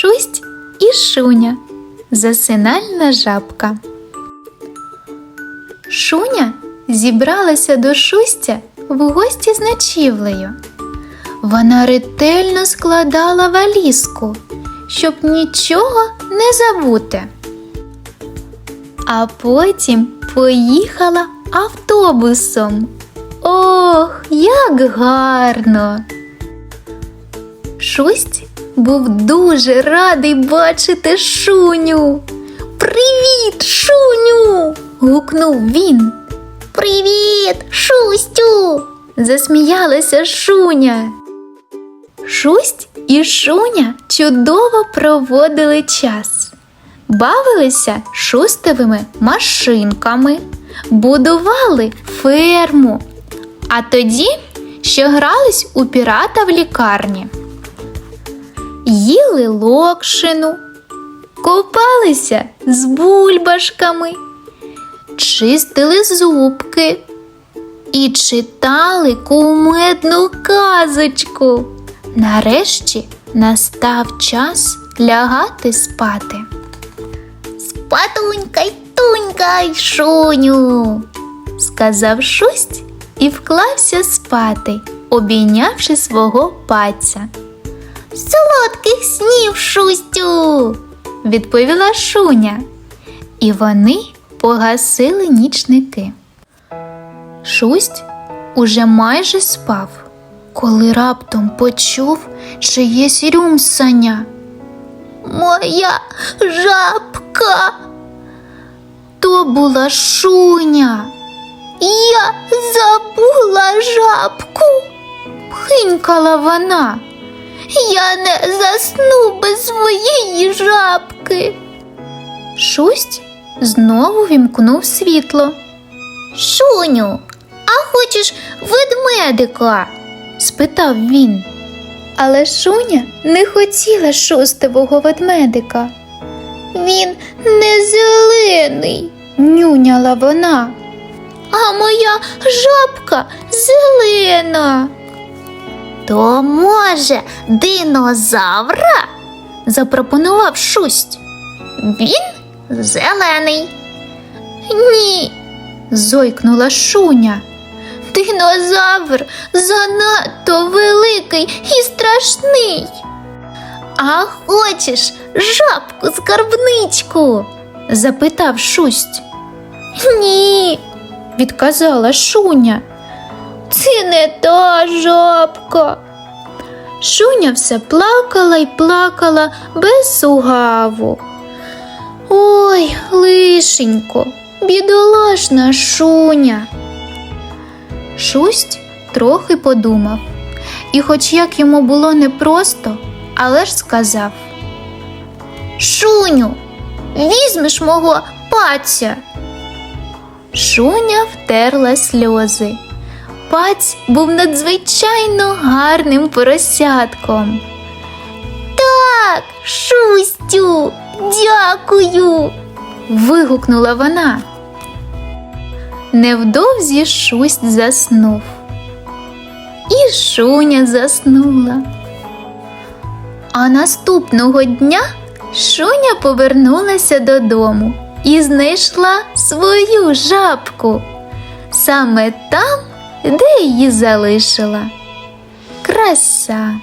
Шусть і Шуня. Засинальна жабка. Шуня зібралася до Шустя в гості з ночівлею. Вона ретельно складала валізку, щоб нічого не забути. А потім поїхала автобусом. Ох, як гарно! Шусть був дуже радий бачити Шуню. Привіт, Шуню! гукнув він. Привіт, Шустю! засміялася Шуня. Шусть і Шуня чудово проводили час. Бавилися шустовими машинками, будували ферму, а тоді ще грались у пірата в лікарні. Їли локшину, купалися з бульбашками, чистили зубки і читали кумедну казочку. Нарешті настав час лягати спати. Спатунькай, тунькай, шуню, сказав шусть і вклався спати, обійнявши свого паця. Солодких снів, шустю, відповіла шуня, і вони погасили нічники. Шусть уже майже спав, коли раптом почув чиєсь рюмсання. Моя жабка. То була шуня. Я забула жабку. Пхинькала вона. Я не засну без своєї жабки. Шусть знову вімкнув світло. Шуню, а хочеш ведмедика? спитав він. Але Шуня не хотіла шустивого ведмедика. Він не зелений, нюняла вона. А моя жабка зелена. То, може, динозавра? запропонував шусть. Він зелений. Ні, зойкнула шуня. Динозавр занадто великий і страшний. А хочеш жабку скарбничку? запитав шусть. Ні, відказала шуня. Це не та жабка. Шуня все плакала й плакала без сугаву. Ой, лишенько, бідолашна шуня. Шусть трохи подумав, і, хоч як йому було непросто, але ж сказав: Шуню, візьмеш мого паця. Шуня втерла сльози. Паць був надзвичайно гарним поросятком. Так, Шустю, дякую. вигукнула вона. Невдовзі шусть заснув. І шуня заснула. А наступного дня шуня повернулася додому і знайшла свою жабку саме там, де її залишила. Краса.